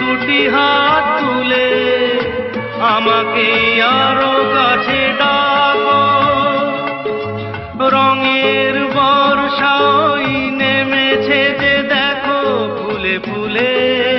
দুটি হাত তুলে আমাকে আরও কাছে